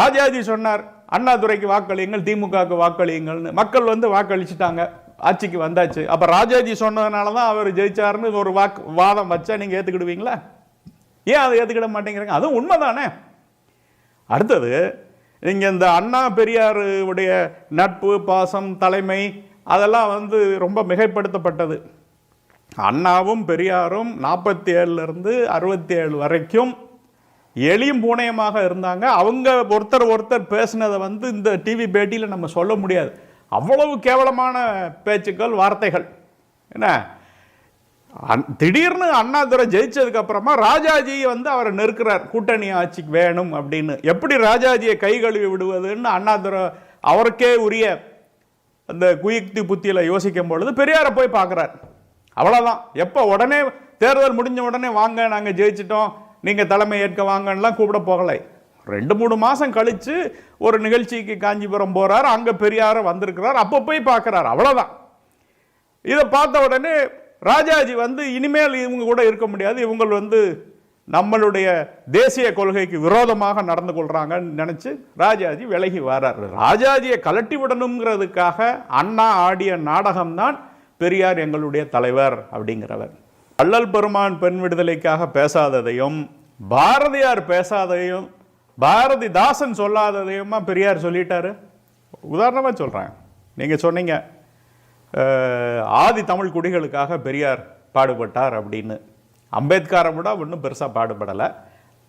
ராஜாஜி சொன்னார் அண்ணாதுரைக்கு வாக்களியுங்கள் திமுகவுக்கு வாக்களியுங்கள்னு. மக்கள் வந்து வாக்களிச்சுட்டாங்க. ஆட்சிக்கு வந்தாச்சு. அப்போ ராஜாஜி சொன்னதுனால தான் அவர் ஜெயிச்சாருன்னு ஒரு வாக்கு வாதம் வச்சா நீங்கள் ஏற்றுக்கிடுவீங்களா ஏன் அதை ஏற்றுக்கிட மாட்டேங்கிறாங்க? அதுவும் உண்மை தானே அடுத்தது நீங்கள் இந்த அண்ணா பெரியார் உடைய நட்பு பாசம் தலைமை அதெல்லாம் வந்து ரொம்ப மிகைப்படுத்தப்பட்டது. அண்ணாவும் பெரியாரும் நாற்பத்தி ஏழுலேருந்து அறுபத்தி ஏழு வரைக்கும் எளியும் பூனையமாக இருந்தாங்க. அவங்க ஒருத்தர் ஒருத்தர் பேசினதை வந்து இந்த டிவி பேட்டியில் நம்ம சொல்ல முடியாது. அவ்வளவு கேவலமான பேச்சுக்கள் வார்த்தைகள். என்ன? திடீர்னு அண்ணாதுரை ஜெயிச்சதுக்கு அப்புறமா ராஜாஜி வந்து அவரை நெருக்கிறார். கூட்டணி ஆட்சிக்கு வேணும் அப்படின்னு. எப்படி ராஜாஜியை கை கழுவி விடுவதுன்னு அண்ணாதுரை அவருக்கே உரிய அந்த குயுக்தி புத்தியில் யோசிக்கும் பொழுது பெரியாரை போய் பார்க்குறார். அவ்வளோதான் எப்போ உடனே தேர்தல் முடிஞ்ச உடனே வாங்க நாங்கள் ஜெயிச்சிட்டோம். நீங்கள் தலைமை ஏற்க வாங்கன்னுலாம் கூப்பிட போகலை. ரெண்டு மூணு மாதம் கழித்து ஒரு நிகழ்ச்சிக்கு காஞ்சிபுரம் போகிறார் அங்கே பெரியாரை வந்திருக்கிறார் அப்போ போய் பார்க்குறார் அவ்வளோதான் இதை பார்த்த உடனே ராஜாஜி வந்து இனிமேல் இவங்க கூட இருக்க முடியாது இவங்க வந்து நம்மளுடைய தேசிய கொள்கைக்கு விரோதமாக நடந்து கொள்கிறாங்கன்னு நினச்சி ராஜாஜி விலகி வரார் ராஜாஜியை கலட்டி விடணுங்கிறதுக்காக அண்ணா ஆடிய நாடகம்தான் பெரியார் எங்களுடைய தலைவர் அப்படிங்கிறவர். அள்ளல் பெருமான் பெண் விடுதலைக்காக பேசாததையும் பாரதியார் பேசாததையும் பாரதிதாசன் சொல்லாததையுமா பெரியார் சொல்லிட்டாரு? உதாரணமாக சொல்கிறேன் நீங்கள் சொன்னீங்க ஆதி தமிழ் குடிகளுக்காக பெரியார் பாடுபட்டார் அப்படின்னு. அம்பேத்கரை விட ஒன்றும் பெருசாக பாடுபடலை.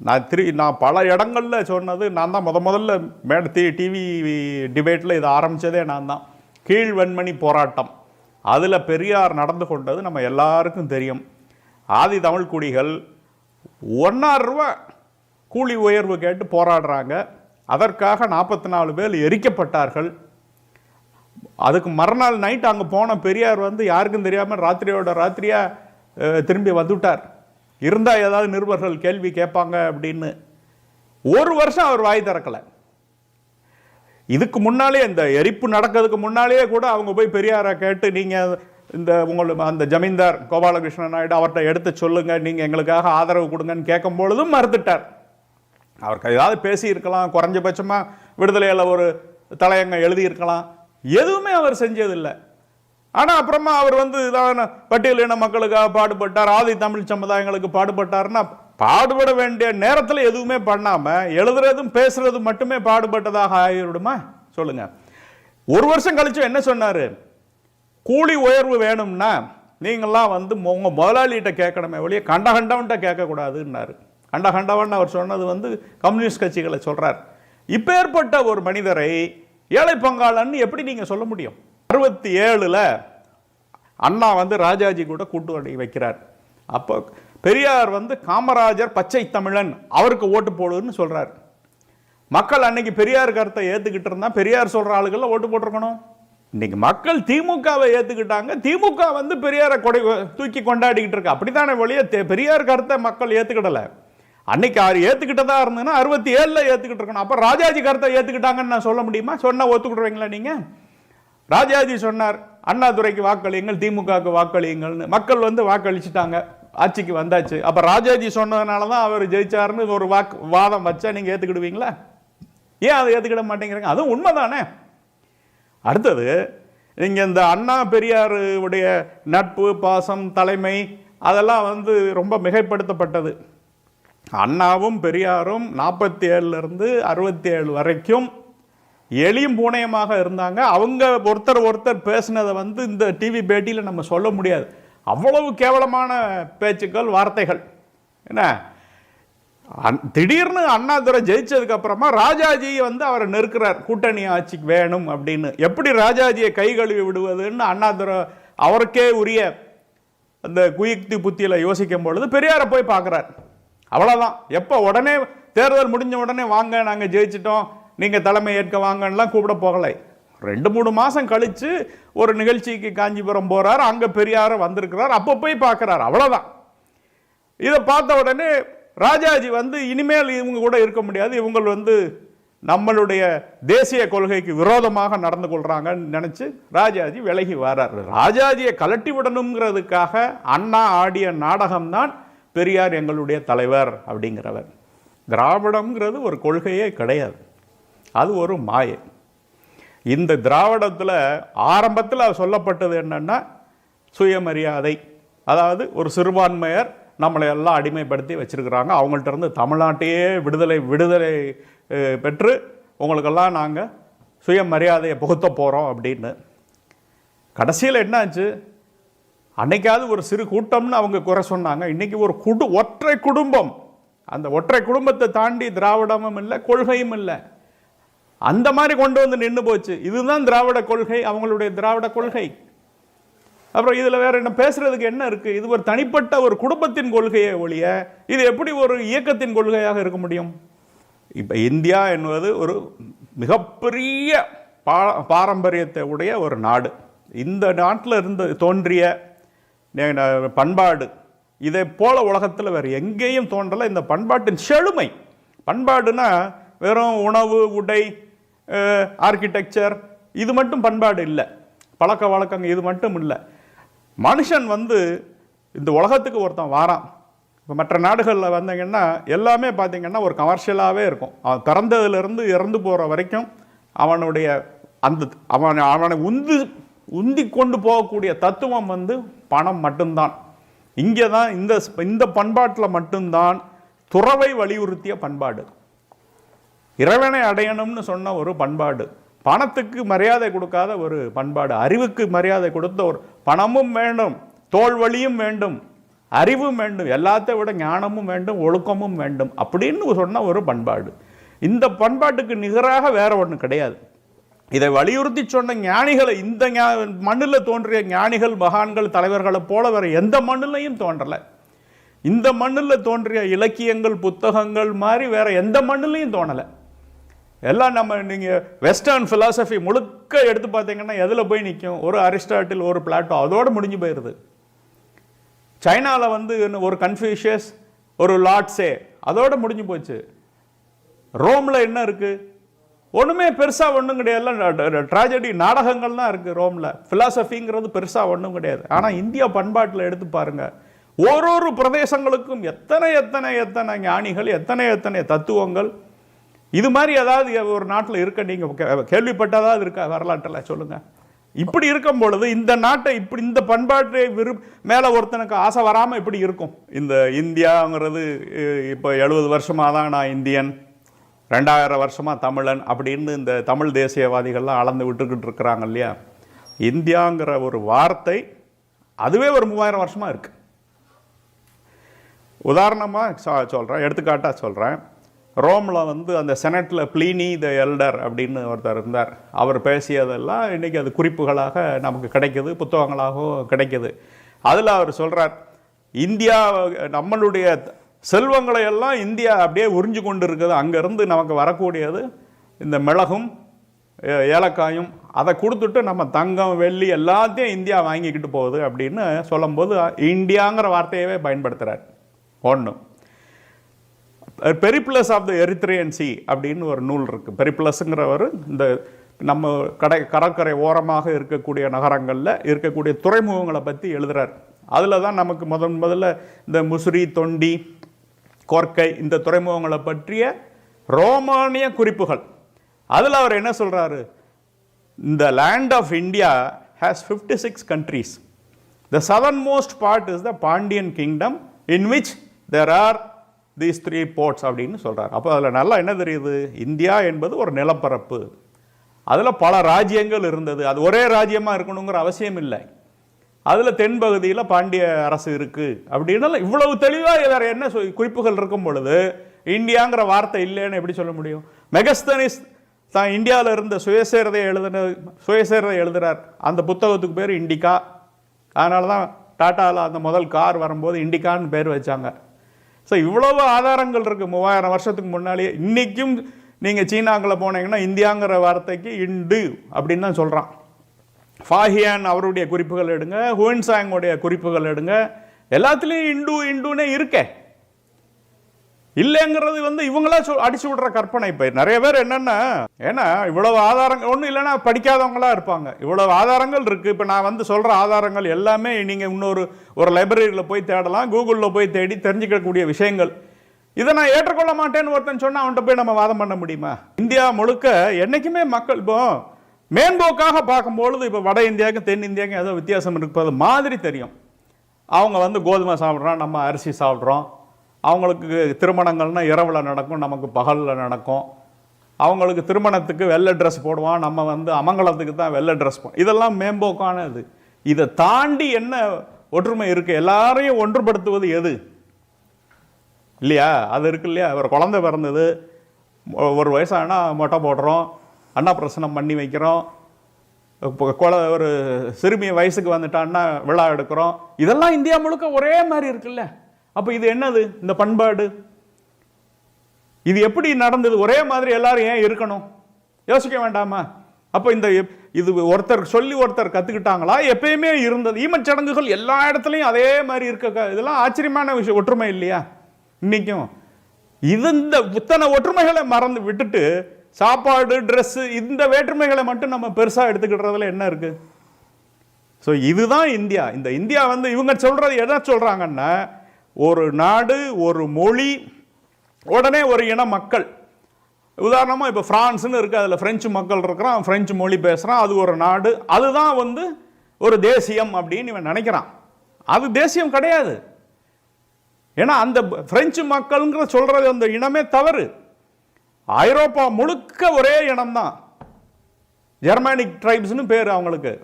நான் திரு நான் பல இடங்களில் சொன்னது நான் தான் முத முதல்ல மேட டிவி டிபேட்டில் இதை ஆரம்பித்ததே நான் தான். கீழ் வெண்மணி போராட்டம். அதில் பெரியார் நடந்து கொண்டது நம்ம எல்லாருக்கும் தெரியும். ஆதி தமிழ் குடிகள் ரூபா கூலி உயர்வு கேட்டு போராடுறாங்க. அதற்காக நாற்பத்தி நாலு பேர் எரிக்கப்பட்டார்கள். அதுக்கு மறுநாள் நைட் அங்கே போன பெரியார் வந்து யாருக்கும் தெரியாமல் ராத்திரியோட ராத்திரியாக திரும்பி வந்துவிட்டார் இருந்தால் ஏதாவது நிருபர்கள் கேள்வி கேட்பாங்க அப்படின்னு. ஒரு வருஷம் அவர் வாய் திறக்கலை. இதுக்கு முன்னாலே இந்த எரிப்பு நடக்கிறதுக்கு முன்னாலேயே கூட அவங்க போய் பெரியாரை கேட்டு நீங்கள் இந்த உங்கள் அந்த ஜமீன்தார் கோபாலகிருஷ்ணன் நாயுடு அவர்கிட்ட எடுத்து சொல்லுங்க நீங்கள் எங்களுக்காக ஆதரவு கொடுங்கன்னு கேட்கும் பொழுதும் மறுத்துட்டார் அவருக்கு ஏதாவது பேசியிருக்கலாம் குறைஞ்சபட்சமாக விடுதலையில் ஒரு தலையங்க எழுதியிருக்கலாம். எதுவுமே அவர் செஞ்சதில்லை. ஆனால் அப்புறமா அவர் வந்து இதான பட்டியலின மக்களுக்காக பாடுபட்டார் ஆதி தமிழ் சமுதாயங்களுக்கு பாடுபட்டார்னா பாடுபட வேண்டிய நேரத்தில் எதுவுமே பண்ணாமல் எழுதுறதும் பேசுறதும் மட்டுமே பாடுபட்டதாக ஆகிவிடுமா? சொல்லுங்க. ஒரு வருஷம் கழிச்சு என்ன சொன்னார்? கூலி உயர்வு வேணும்னா நீங்கள்லாம் வந்து உங்கள் முதலாளிகிட்ட கேட்கணுமே ஒழிய கண்ட கண்டவன்ட்ட கேட்கக்கூடாதுன்னாரு. கண்ட கண்டவன் அவர் சொன்னது வந்து கம்யூனிஸ்ட் கட்சிகளை சொல்றார். இப்பேற்பட்ட ஒரு மனிதரை ஏழை பங்காளன்னு எப்படி நீங்கள் சொல்ல முடியும்? அறுபத்தி ஏழில் அண்ணா வந்து ராஜாஜி கூட கூட்டு வைக்கிறார். அப்போ பெரியார் வந்து காமராஜர் பச்சை தமிழன் அவருக்கு ஓட்டு போடுன்னு சொல்கிறார் மக்கள் அன்னைக்கு பெரியார் கருத்தை ஏற்றுக்கிட்டு இருந்தால் பெரியார் சொல்கிற ஆளுகளில் ஓட்டு போட்டிருக்கணும். இன்னைக்கு மக்கள் திமுகவை ஏற்றுக்கிட்டாங்க திமுக வந்து பெரியாரை கொடை தூக்கி கொண்டாடிக்கிட்டு இருக்கு. அப்படித்தானே வழிய பெரியார் கருத்தை மக்கள் ஏற்றுக்கிடலை அன்னைக்கு அவர் ஏற்றுக்கிட்டதா இருந்ததுன்னா அறுபத்தி ஏழில் ஏற்றுக்கிட்டு இருக்கணும். அப்போ ராஜாஜி கருத்தை ஏற்றுக்கிட்டாங்கன்னு நான் சொல்ல முடியுமா? சொன்னால் ஒத்துக்கிடுவீங்களா நீங்கள் ராஜாஜி சொன்னார் அண்ணாதுரைக்கு வாக்களியுங்கள் திமுகவுக்கு வாக்களியுங்கள்னு. மக்கள் வந்து வாக்களிச்சுட்டாங்க. ஆட்சிக்கு வந்தாச்சு. அப்போ ராஜாஜி சொன்னதுனால தான் அவர் ஜெயிச்சாருன்னு ஒரு வாக்கு வாதம் வச்சா நீங்கள் ஏற்றுக்கிடுவீங்களா ஏன் அதை ஏற்றுக்கிட மாட்டேங்கிறீங்க? அதுவும் உண்மைதானே? அடுத்தது நீங்கள் இந்த அண்ணா பெரியாருடைய நட்பு பாசம் தலைமை அதெல்லாம் வந்து ரொம்ப மிகைப்படுத்தப்பட்டது. அண்ணாவும் பெரியாரும் நாற்பத்தி ஏழுலேருந்து அறுபத்தி ஏழு வரைக்கும் எளியும் பூனையமாக இருந்தாங்க. அவங்க ஒருத்தர் ஒருத்தர் பேசுனதை வந்து இந்த டிவி பேட்டியில் நம்ம சொல்ல முடியாது. அவ்வளவு கேவலமான பேச்சுக்கள் வார்த்தைகள். என்ன? திடீர்னு அண்ணாதுரை ஜெயிச்சதுக்கு அப்புறமா ராஜாஜி வந்து அவரை நெருக்கிறார். கூட்டணி ஆட்சிக்கு வேணும் அப்படின்னு. எப்படி ராஜாஜியை கை கழுவி விடுவதுன்னு அண்ணாதுரை அவருக்கே உரிய அந்த குயுக்தி புத்தியில் யோசிக்கும் பொழுது பெரியாரை போய் பார்க்குறார். அவ்வளோதான் எப்போ உடனே தேர்தல் முடிஞ்ச உடனே வாங்க நாங்கள் ஜெயிச்சிட்டோம் நீங்கள் தலைமை ஏற்க வாங்கன்னுலாம் கூப்பிட போகலை. ரெண்டு மூணு மாதம் கழித்து ஒரு நிகழ்ச்சிக்கு காஞ்சிபுரம் போகிறார் அங்கே பெரியாரை வந்திருக்கிறார். அப்போ போய் பார்க்குறார். அவ்வளோதான் இதை பார்த்த உடனே ராஜாஜி வந்து இனிமேல் இவங்க கூட இருக்க முடியாது. இவங்க வந்து நம்மளுடைய தேசிய கொள்கைக்கு விரோதமாக நடந்து கொள்கிறாங்கன்னு நினச்சி ராஜாஜி விலகி வரார் ராஜாஜியை கலட்டி விடணுங்கிறதுக்காக அண்ணா ஆடிய நாடகம்தான் பெரியார் எங்களுடைய தலைவர் அப்படிங்கிறவர். திராவிடம்ங்கிறது ஒரு கொள்கையே கிடையாது. அது ஒரு மாயை. இந்த திராவிடத்தில் ஆரம்பத்தில் சொல்லப்பட்டது என்னென்னா சுயமரியாதை. அதாவது ஒரு சிறுபான்மையர் நம்மளை எல்லாம் அடிமைப்படுத்தி வச்சுருக்குறாங்க. அவங்கள்ட்ட இருந்து தமிழ்நாட்டையே விடுதலை விடுதலை பெற்று உங்களுக்கெல்லாம் நாங்கள் சுயமரியாதையை புகுத்த போகிறோம் அப்படின்னு. கடைசியில் என்னாச்சு? அன்னைக்காவது ஒரு சிறு கூட்டம்னு அவங்க குறை சொன்னாங்க. இன்னைக்கு ஒரு குடு ஒற்றை குடும்பம். அந்த ஒற்றை குடும்பத்தை தாண்டி திராவிடமும் இல்லை கொள்கையும் இல்லை. அந்த மாதிரி கொண்டு வந்து நின்று போச்சு. இதுதான் திராவிட கொள்கை அவங்களுடைய திராவிட கொள்கை. அப்புறம் இதில் வேற என்ன பேசுறதுக்கு என்ன இருக்கு? இது ஒரு தனிப்பட்ட ஒரு குடும்பத்தின் கொள்கையை ஒழிய இது எப்படி ஒரு இயக்கத்தின் கொள்கையாக இருக்க முடியும்? இப்போ இந்தியா என்பது ஒரு மிகப்பெரிய பா பாரம்பரியத்தை உடைய ஒரு நாடு. இந்த நாட்டில் இருந்து தோன்றிய பண்பாடு இதை போல உலகத்தில் வேறு எங்கேயும் தோன்றலை. இந்த பண்பாட்டின் செழுமை. பண்பாடுனா வெறும் உணவு உடை ஆர்கிடெக்சர் இது மட்டும் பண்பாடு இல்லை. பழக்க வழக்கங்கள் இது மட்டும் இல்லை. மனுஷன் வந்து இந்த உலகத்துக்கு ஒருத்தன் வாரான். இப்போ மற்ற நாடுகளில் வந்தீங்கன்னா எல்லாமே பார்த்திங்கன்னா ஒரு கமர்ஷியலாகவே இருக்கும். அவன் பிறந்ததுலேருந்து இறந்து போகிற வரைக்கும் அவனுடைய அந்த அவன் அவனை உந்து உந்தி கொண்டு போகக்கூடிய தத்துவம் வந்து பணம் மட்டும்தான். இங்கே தான் இந்த இந்த பண்பாட்டில் மட்டும்தான் துறவை வலியுறுத்திய பண்பாடு. இறைவனை அடையணும்னு சொன்ன ஒரு பண்பாடு. பணத்துக்கு மரியாதை கொடுக்காத ஒரு பண்பாடு அறிவுக்கு மரியாதை கொடுத்த ஒரு பணமும் வேண்டும் தோல் வழியும் வேண்டும் அறிவும் வேண்டும் எல்லாத்தை விட ஞானமும் வேண்டும் ஒழுக்கமும் வேண்டும் அப்படின்னு சொன்ன ஒரு பண்பாடு. இந்த பண்பாட்டுக்கு நிகராக வேற ஒன்று கிடையாது. இதை வலியுறுத்தி சொன்ன ஞானிகளை இந்த மண்ணில் தோன்றிய ஞானிகள் மகான்கள் தலைவர்களை போல வேற எந்த மண்ணிலையும் தோன்றலை. இந்த மண்ணில் தோன்றிய இலக்கியங்கள் புத்தகங்கள் மாதிரி வேற எந்த மண்ணிலையும் தோணலை. எல்லாம் நம்ம நீங்கள் வெஸ்டர்ன் ஃபிலாசபி முழுக்க எடுத்து பார்த்தீங்கன்னா எதில் போய் நிற்கும் ஒரு அரிஸ்டாட்டில் ஒரு பிளாட்டோ அதோடு முடிஞ்சு போயிடுது சைனாவில் வந்து இன்னும் ஒரு கன்ஃபியூஷியஸ் ஒரு லாட்ஸே அதோடு முடிஞ்சு போச்சு. ரோமில் என்ன இருக்குது ஒன்றுமே பெருசாக ஒன்றும் கிடையாது. ட்ராஜடி நாடகங்கள் தான் இருக்குது ரோமில். ஃபிலாசபிங்கிறது பெருசாக ஒன்றும் கிடையாது. ஆனால் இந்தியா பண்பாட்டில் எடுத்து பாருங்க. ஒரு ஒரு பிரதேசங்களுக்கும் எத்தனை எத்தனை எத்தனை ஞானிகள் எத்தனை எத்தனை தத்துவங்கள் இது மாதிரி ஏதாவது ஒரு நாட்டில் இருக்க நீங்கள் கேள்விப்பட்டதாவது இருக்கா வரலாற்றில்? சொல்லுங்கள் இப்படி இருக்கும் பொழுது இந்த நாட்டை இப்படி இந்த பண்பாட்டை விரு மேலே ஒருத்தனுக்கு ஆசை வராமல் இப்படி இருக்கும். இந்த இந்தியாங்கிறது இப்போ எழுபது வருஷமாக தான் நான் இந்தியன் ரெண்டாயிரம் வருஷமாக தமிழன் அப்படின்னு இந்த தமிழ் தேசியவாதிகள்லாம் அளந்து விட்டுக்கிட்டு இருக்கிறாங்க இல்லையா? இந்தியாங்கிற ஒரு வார்த்தை அதுவே ஒரு மூவாயிரம் வருஷமாக இருக்குது உதாரணமாக சொல்கிறேன் எடுத்துக்காட்டாக சொல்கிறேன் ரோமில் வந்து அந்த செனட்டில் ப்ளீனி த எல்டர் அப்படின்னு ஒருத்தர் இருந்தார். அவர் பேசியதெல்லாம் இன்றைக்கி அது குறிப்புகளாக நமக்கு கிடைக்கிது புத்தகங்களாகவும் கிடைக்கிது. அதில் அவர் சொல்கிறார் இந்தியா நம்மளுடைய செல்வங்களை எல்லாம் இந்தியா அப்படியே உறிஞ்சு கொண்டு இருக்குது அங்கேருந்து நமக்கு வரக்கூடியது இந்த மிளகும் ஏ- ஏலக்காயும் அதை கொடுத்துட்டு நம்ம தங்கம் வெள்ளி எல்லாத்தையும் இந்தியா வாங்கிக்கிட்டு போகுது அப்படின்னு சொல்லும்போது இந்தியாங்கிற வார்த்தையவே பயன்படுத்துகிறார் ஒன்று Periplus of the Erythraean Sea அப்படின்னு ஒரு நூல் இருக்குது பெரிப்ளஸுங்கிறவர் இந்த நம்ம கடை கடற்கரை ஓரமாக இருக்கக்கூடிய நகரங்களில் இருக்கக்கூடிய துறைமுகங்களை பற்றி எழுதுகிறார் அதில் தான் நமக்கு முதன் முதல்ல இந்த முசிறி தொண்டி கோர்க்கை இந்த துறைமுகங்களை பற்றிய ரோமானிய குறிப்புகள். அதில் அவர் என்ன சொல்கிறாரு இந்த land of India has fifty six countries the southern most part is the Pandyan kingdom in which there are these three ports அப்படின்னு சொல்கிறார் அப்போ அதில் நல்லா என்ன தெரியுது? இந்தியா என்பது ஒரு நிலப்பரப்பு. அதில் பல ராஜ்யங்கள் இருந்தது. அது ஒரே ராஜ்யமாக இருக்கணுங்கிற அவசியம் இல்லை. அதில் தென்பகுதியில் பாண்டிய அரசு இருக்குது அப்படின்னு இவ்வளவு தெளிவாக வேறு என்ன குறிப்புகள் இருக்கும் பொழுது இந்தியாங்கிற வார்த்தை இல்லைன்னு எப்படி சொல்ல முடியும்? மெகஸ்தனிஸ் தான் இந்தியாவில் இருந்த சுயசேரதை எழுதின சுயசேரதை எழுதுகிறார் அந்த புத்தகத்துக்கு பேர் இண்டிகா. அதனால தான் டாட்டாவில் அந்த முதல் கார் வரும்போது இண்டிகான்னு பேர் வச்சாங்க. ஸோ இவ்வளவு ஆதாரங்கள் இருக்குது மூவாயிரம் வருஷத்துக்கு முன்னாலேயே இன்றைக்கும் நீங்கள் சீனாக்குள்ள போனீங்கன்னா இந்தியாங்கிற வார்த்தைக்கு இண்டு அப்படின்னு தான் சொல்கிறான் ஃபாஹியான் அவருடைய குறிப்புகள் எடுங்க. ஹுவன்சாங்கோடைய குறிப்புகள் எடுங்க. எல்லாத்துலேயும் இண்டு இண்டுன்னே இருக்கே. இல்லைங்கிறது வந்து இவங்களா சொல் அடிச்சு விடுற கற்பனை இப்போ. நிறைய பேர் என்னென்ன ஏன்னா இவ்வளவு ஆதாரங்கள் ஒன்றும் இல்லைன்னா படிக்காதவங்களா இருப்பாங்க. இவ்வளவு ஆதாரங்கள் இருக்கு. இப்போ நான் வந்து சொல்கிற ஆதாரங்கள் எல்லாமே நீங்கள் இன்னொரு ஒரு லைப்ரரியில் போய் தேடலாம் கூகுளில் போய் தேடி தெரிஞ்சுக்கக்கூடிய விஷயங்கள். இதை நான் ஏற்றுக்கொள்ள மாட்டேன்னு ஒருத்தன் சொன்னால் அவன்கிட்ட போய் நம்ம வாதம் பண்ண முடியுமா? இந்தியா முழுக்க என்றைக்குமே மக்கள் இப்போ மேம்போக்காக பார்க்கும்பொழுது இப்போ வட இந்தியாவுக்கும் தென் இந்தியாவுக்கும் ஏதோ வித்தியாசம் இருப்பது மாதிரி தெரியும். அவங்க வந்து கோதுமை சாப்பிட்றோம் நம்ம அரிசி சாப்பிட்றோம். அவங்களுக்கு திருமணங்கள்னா இரவில் நடக்கும் நமக்கு பகலில் நடக்கும். அவங்களுக்கு திருமணத்துக்கு வெள்ளை ட்ரெஸ் போடுவான் நம்ம வந்து அமங்கலத்துக்கு தான் வெள்ளை ட்ரெஸ் போ இதெல்லாம் மேம்போக்கானது இதை. தாண்டி என்ன ஒற்றுமை இருக்குது எல்லாரையும் ஒன்றுபடுத்துவது எது? இல்லையா? அது இருக்கு இல்லையா? ஒரு குழந்தை பிறந்தது ஒரு வயசானா மொட்டை போடுறோம் அண்ணா பிரசனம் பண்ணி வைக்கிறோம் குழ ஒரு சிறுமி வயசுக்கு வந்துட்டான்னா விழா எடுக்கிறோம். இதெல்லாம் இந்தியா முழுக்க ஒரே மாதிரி இருக்குல்ல? அப்போ இது என்னது? இந்த பண்பாடு. இது எப்படி நடந்தது? ஒரே மாதிரி எல்லாரும் ஏன் இருக்கணும்? யோசிக்க வேண்டாமா? அப்போ இந்த எப்- இது ஒருத்தர் சொல்லி ஒருத்தர் கற்றுக்கிட்டாங்களா எப்பயுமே இருந்தது. ஈமச் சடங்குகள் எல்லா இடத்துலையும் அதே மாதிரி இருக்க இதெல்லாம் ஆச்சரியமான விஷயம். ஒற்றுமை இல்லையா? இன்றைக்கும் இது இந்த இத்தனை ஒற்றுமைகளை மறந்து விட்டுட்டு சாப்பாடு ட்ரெஸ்ஸு இந்த வேற்றுமைகளை மட்டும் நம்ம பெருசாக எடுத்துக்கிட்டதுல என்ன இருக்குது ஸோ இதுதான் இந்தியா. இந்த இந்தியா வந்து இவங்க சொல்கிறது என்ன சொல்கிறாங்கன்னா ஒரு நாடு ஒரு மொழி உடனே ஒரு இன மக்கள். உதாரணமாக இப்போ ஃப்ரான்ஸ்னு இருக்குது அதில் ஃப்ரெஞ்சு மக்கள் இருக்கிறான் ஃப்ரெஞ்சு மொழி பேசுகிறான் அது ஒரு நாடு. அதுதான் வந்து ஒரு தேசியம் அப்படின்னு இவன் நினைக்கிறான். அது தேசியம் கிடையாது. ஏன்னா அந்த ஃப்ரெஞ்சு மக்கள்ங்கிற சொல்கிறது அந்த இனமே தவறு. ஐரோப்பா முழுக்க ஒரே இனம்தான். ஜெர்மானிக் ட்ரைப்ஸ்னு பேர் அவங்களுக்கு.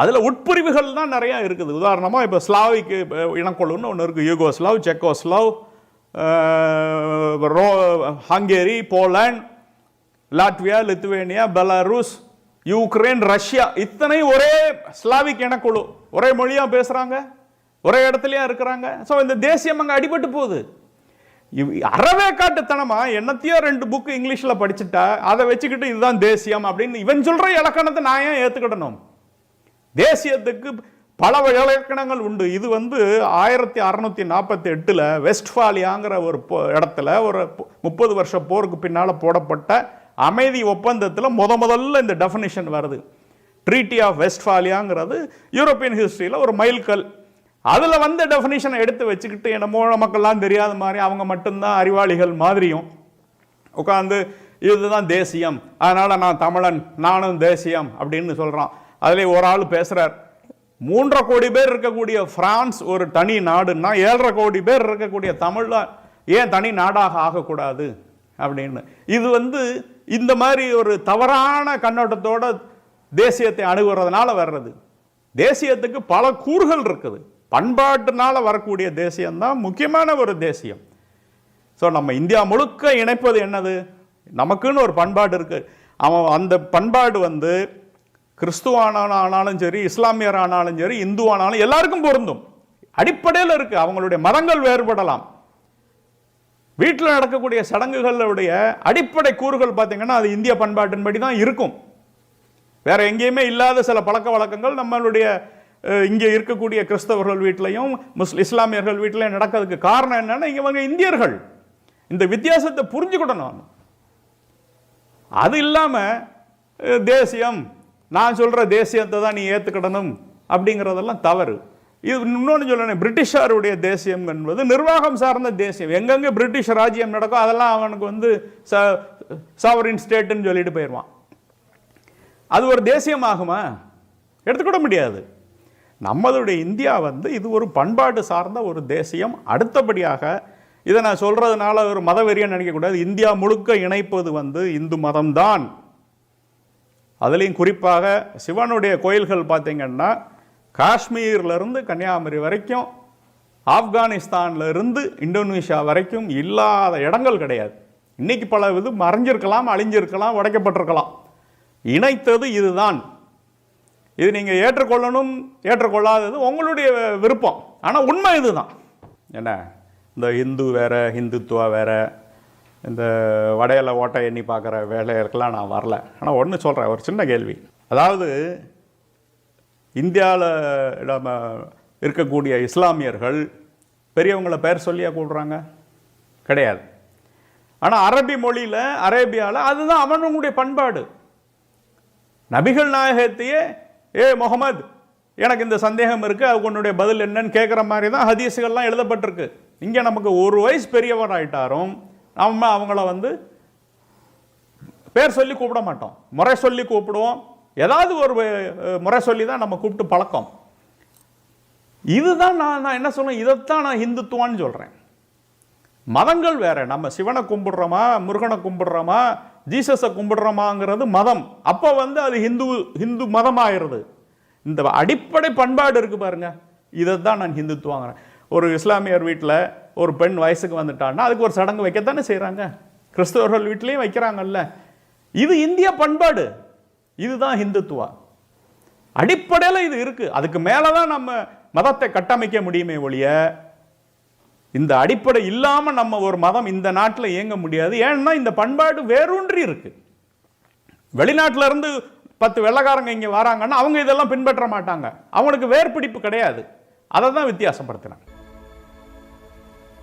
அதில் உட்பிரிவுகள் தான் நிறையா இருக்குது. உதாரணமாக இப்போ ஸ்லாவிக்கு இப்போ இனக்குழுன்னு ஒன்று இருக்குது Yugoslav செக்கோஸ்லாவ் row Hungary Poland Latvia Lithuania Belarus Ukraine Russia இத்தனை ஒரே ஸ்லாவிக் இனக்குழு. ஒரே மொழியாக பேசுகிறாங்க ஒரே இடத்துலையாக இருக்கிறாங்க. ஸோ இந்த தேசியம் அங்கே அடிபட்டு போகுது. இவ் அறவே காட்டுத்தனமாக என்னத்தையோ ரெண்டு புக்கு இங்கிலீஷில் படிச்சுட்டா அதை வச்சுக்கிட்டு இதுதான் தேசியம் அப்படின்னு இவன் சொல்கிற இலக்கணத்தை நான் ஏன் ஏற்றுக்கிடணும் தேசியத்துக்கு பல இலக்கணங்கள் உண்டு. இது வந்து ஆயிரத்தி அறநூற்றி நாற்பத்தி எட்டில் வெஸ்ட்ஃபாலியாங்கிற ஒரு இடத்துல ஒரு முப்பது வருஷ போருக்கு பின்னால் போடப்பட்ட அமைதி ஒப்பந்தத்தில் முத முதல்ல இந்த டெஃபினிஷன் வருது. ட்ரீட்டி ஆஃப் வெஸ்ட்ஃபாலியாங்கிறது யூரோப்பியன் ஹிஸ்ட்ரியில் ஒரு மைல்கல். அதில் வந்து டெஃபினிஷனை எடுத்து வச்சுக்கிட்டு என்னமோ நமக்கெல்லாம் தெரியாத மாதிரி அவங்க மட்டும்தான் அறிவாளிகள் மாதிரியும் உட்காந்து இதுதான் தேசியம். அதனால் நான் தமிழன் நானும் தேசியம் அப்படின்னு சொல்கிறான் அதில் ஒரு ஆள் பேசுகிறார் மூன்றரை கோடி பேர் இருக்கக்கூடிய பிரான்ஸ் ஒரு தனி நாடுன்னா ஏழரை கோடி பேர் இருக்கக்கூடிய தமிழ்ல ஏன் தனி நாடாக ஆகக்கூடாது? அப்படின்னு. இது வந்து இந்த மாதிரி ஒரு தவறான கண்ணோட்டத்தோட தேசியத்தை அணுகுறதுனால வர்றது. தேசியத்துக்கு பல கூறுகள் இருக்குது. பண்பாட்டுனால வரக்கூடிய தேசியம்தான் முக்கியமான ஒரு தேசியம். ஸோ நம்ம இந்தியா முழுக்க இணைப்பது என்னது? நமக்குன்னு ஒரு பண்பாடு இருக்குது அவன் அந்த பண்பாடு வந்து கிறிஸ்துவான ஆனாலும் சரி இஸ்லாமியர் ஆனாலும் சரி இந்து ஆனாலும் எல்லாருக்கும் பொருந்தும். அடிப்படையில் இருக்கு. அவங்களுடைய மதங்கள் வேறுபடலாம். வீட்டில் நடக்கக்கூடிய சடங்குகளுடைய அடிப்படை கூறுகள் பார்த்தீங்கன்னா அது இந்திய பண்பாட்டின்படி தான் இருக்கும். வேற எங்கேயுமே இல்லாத சில பழக்க வழக்கங்கள் நம்மளுடைய இங்கே இருக்கக்கூடிய கிறிஸ்தவர்கள் வீட்டிலையும் முஸ் இஸ்லாமியர்கள் வீட்டிலையும் நடக்கிறதுக்கு காரணம் என்னன்னா இவங்க இந்தியர்கள். இந்த வித்தியாசத்தை புரிஞ்சுக்கிடணும். அது இல்லாமல் தேசியம் நான் சொல்கிற தேசியத்தை தான் நீ ஏற்றுக்கிடணும் அப்படிங்கிறதெல்லாம் தவறு. இது இன்னொன்று சொல்லணும் பிரிட்டிஷாருடைய தேசியம் என்பது நிர்வாகம் சார்ந்த தேசியம். எங்கெங்கே பிரிட்டிஷ் ராஜ்யம் நடக்கும் அதெல்லாம் அவனுக்கு வந்து ச சாவரின் ஸ்டேட்டுன்னு சொல்லிட்டு போயிடுவான் அது ஒரு தேசியம் ஆகுமா எடுத்துக்கூட முடியாது. நம்மளுடைய இந்தியா வந்து இது ஒரு பண்பாடு சார்ந்த ஒரு தேசியம். அடுத்தபடியாக இதை நான் சொல்கிறதுனால ஒரு மதவெறியன்னு நினைக்கக்கூடாது. இந்தியா முழுக்க இணைப்பது வந்து இந்து மதம்தான். அதுலேயும் குறிப்பாக சிவனுடைய கோயில்கள் பார்த்திங்கன்னா காஷ்மீர்லேருந்து கன்னியாகுமரி வரைக்கும் ஆப்கானிஸ்தான்லேருந்து இந்தோனேஷியா வரைக்கும் இல்லாத இடங்கள் கிடையாது. இன்றைக்கி பல இது மறைஞ்சிருக்கலாம் அழிஞ்சிருக்கலாம் உடைக்கப்பட்டிருக்கலாம். இணைத்தது இதுதான். இது நீங்கள் ஏற்றுக்கொள்ளணும் ஏற்றுக்கொள்ளாதது உங்களுடைய விருப்பம். ஆனால் உண்மை இதுதான். என்ன? இந்த இந்து வேற இந்துத்துவா வேறு இந்த வடையில் ஓட்டை எண்ணி பார்க்குற வேலைகளுக்கெல்லாம் நான் வரல. ஆனால் ஒன்று சொல்கிறேன் ஒரு சின்ன கேள்வி. அதாவது இந்தியாவில் நம்ம இருக்கக்கூடிய இஸ்லாமியர்கள் பெரியவங்கள பெயர் சொல்லியா கூடுறாங்க கிடையாது. ஆனால் அரபி மொழியில் அரேபியாவில் அதுதான் அவனுடைய பண்பாடு. நபிகள் நாயகத்தையே ஏ முகமது எனக்கு இந்த சந்தேகம் இருக்குது அது உன்னுடைய பதில் என்னன்னு கேட்குற மாதிரி தான் ஹதீஸுகள்லாம் எழுதப்பட்டிருக்கு. இங்கே நமக்கு ஒரு வயசு பெரியவர் ஆயிட்டாரும் நம்ம அவங்கள வந்து பேர் சொல்லி கூப்பிட மாட்டோம். முறை சொல்லி கூப்பிடுவோம். ஏதாவது ஒரு முறை சொல்லி தான் நம்ம கூப்பிட்டு பழக்கம். இதுதான் நான் நான் என்ன சொல்லுவேன் இதைத்தான் நான் இந்துத்துவான்னு சொல்கிறேன் மதங்கள் வேறு. நம்ம சிவனை கும்பிடுறோமா முருகனை கும்பிடுறோமா ஜீசஸை கும்பிடுறோமாங்கிறது மதம். அப்போ வந்து அது ஹிந்து ஹிந்து மதமாகிறது இந்த அடிப்படை பண்பாடு இருக்குது பாருங்கள் இதை தான் நான் ஹிந்துத்துவாங்கிறேன் ஒரு இஸ்லாமியர் வீட்டில் ஒரு பெண் வயசுக்கு வந்துட்டான்னா அதுக்கு ஒரு சடங்கு வைக்கத்தானே செய்கிறாங்க கிறிஸ்தவர்கள் வீட்லேயும் வைக்கிறாங்கல்ல. இது இந்திய பண்பாடு. இதுதான் ஹிந்துத்துவா. அடிப்படையில் இது இருக்குது அதுக்கு மேலே தான் நம்ம மதத்தை கட்டமைக்க முடியுமே ஒழிய இந்த அடிப்படை இல்லாமல் நம்ம ஒரு மதம் இந்த நாட்டில் இயங்க முடியாது. ஏன்னா இந்த பண்பாடு வேரூன்றி இருக்குது வெளிநாட்டில் இருந்து பத்து வெள்ளைக்காரங்க இங்கே வராங்கன்னா அவங்க இதெல்லாம் பின்பற்ற மாட்டாங்க. அவங்களுக்கு வேர்பிடிப்பு கிடையாது. அதை தான் வித்தியாசப்படுத்துகிறாங்க